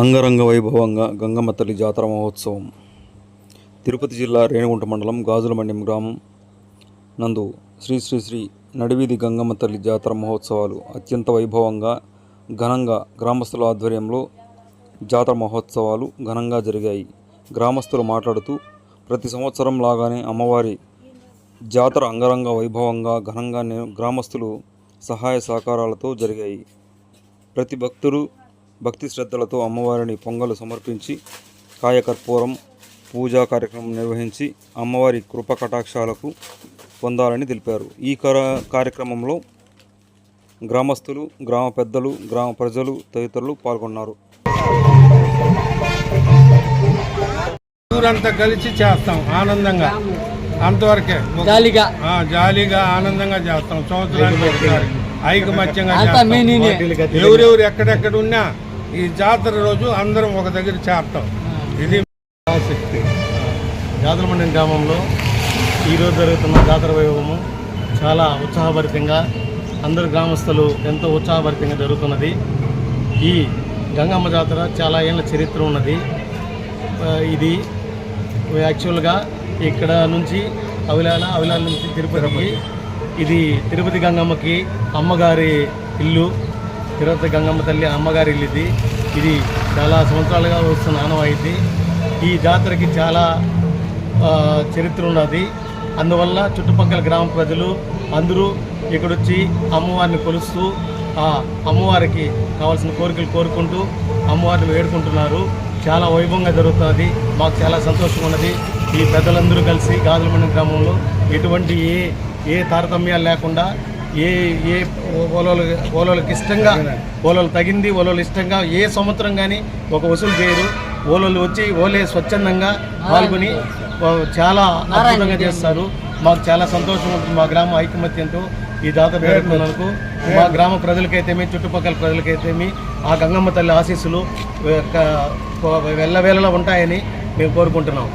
అంగరంగ వైభవంగా గంగమ్మ తల్లి జాతర మహోత్సవం. తిరుపతి జిల్లా రేణిగుంట మండలం గాజులమండ్యం గ్రామం నందు శ్రీ శ్రీ శ్రీ నడివీధి గంగమ్మ తల్లి జాతర మహోత్సవాలు అత్యంత వైభవంగా ఘనంగా గ్రామస్తుల ఆధ్వర్యంలో జాతర మహోత్సవాలు ఘనంగా జరిగాయి. గ్రామస్తులు మాట్లాడుతూ ప్రతి సంవత్సరం లాగానే అమ్మవారి జాతర అంగరంగ వైభవంగా ఘనంగా గ్రామస్తులు సహాయ సహకారాలతో జరిగాయి. ప్రతి భక్తులు భక్తి శ్రద్ధలతో అమ్మవారిని పొంగలు సమర్పించి కాయకర్పూరం పూజా కార్యక్రమం నిర్వహించి అమ్మవారి కృప కటాక్షాలకు పొందాలని తెలిపారు. ఈ కర కార్యక్రమంలో గ్రామస్తులు గ్రామ పెద్దలు గ్రామ ప్రజలు తదితరులు పాల్గొన్నారు. ఊరంతా కలిసి చేస్తాం ఆనందంగా. అంతవరకే. జాలిగా. ఆ, జాలీగా ఆనందంగా చేస్తాం. సంవత్సరానికి ఐకమత్యంగా. ఎవరెవరు ఎక్కడెక్కడ ఉన్నా ఈ జాతర రోజు అందరం ఒక దగ్గర చేస్తాం ఇది శక్తి. జాతరమండలం గ్రామంలో ఈరోజు జరుగుతున్న జాతర వైభవము చాలా ఉత్సాహభరితంగా అందరు గ్రామస్తులు ఎంతో ఉత్సాహభరితంగా జరుగుతున్నది. ఈ గంగమ్మ జాతర చాలా ఏళ్ళ చరిత్ర ఉన్నది. ఇది యాక్చువల్గా ఇక్కడ నుంచి అవిలాల అవిలాల నుంచి తిరుపతికి ఇది తిరుపతి గంగమ్మకి అమ్మగారి ఇల్లు. తిరుపతి గంగమ్మ తల్లి అమ్మగారి ఇల్లుది. ఇది ఇది చాలా సంవత్సరాలుగా వస్తున్న ఆనవాయితీ ఈ జాతరకి చాలా చరిత్ర ఉన్నది. అందువల్ల చుట్టుపక్కల గ్రామ ప్రజలు అందరూ ఇక్కడొచ్చి అమ్మవారిని కొలుస్తూ ఆ అమ్మవారికి కావాల్సిన కోరికలు కోరుకుంటూ అమ్మవారిని వేడుకుంటున్నారు. చాలా వైభవంగా జరుగుతుంది. మాకు చాలా సంతోషం ఉన్నది. ఈ పెద్దలందరూ కలిసి గాజులమండ గ్రామంలో ఎటువంటి ఏ ఏ తారతమ్యాలు లేకుండా ఏ ఏ ఓలోలు ఓలోలకు ఇష్టంగా ఓలోలు తగింది ఓలోలు ఇష్టంగా ఏ సంవత్సరం కానీ ఒక వసూలు చేయరు. ఓలోలు వచ్చి ఓలే స్వచ్ఛందంగా పాల్గొని చాలా అద్భుతంగా చేస్తారు. మాకు చాలా సంతోషం ఉంటుంది మా గ్రామ ఐకమత్యంతో ఈ జాతర జరుగుతున్నందుకు మా గ్రామ ప్రజలకైతేమి చుట్టుపక్కల ప్రజలకైతేమి ఆ గంగమ్మ తల్లి ఆశీస్సులు వెళ్ళవేళలా ఉంటాయని మేము కోరుకుంటున్నాం.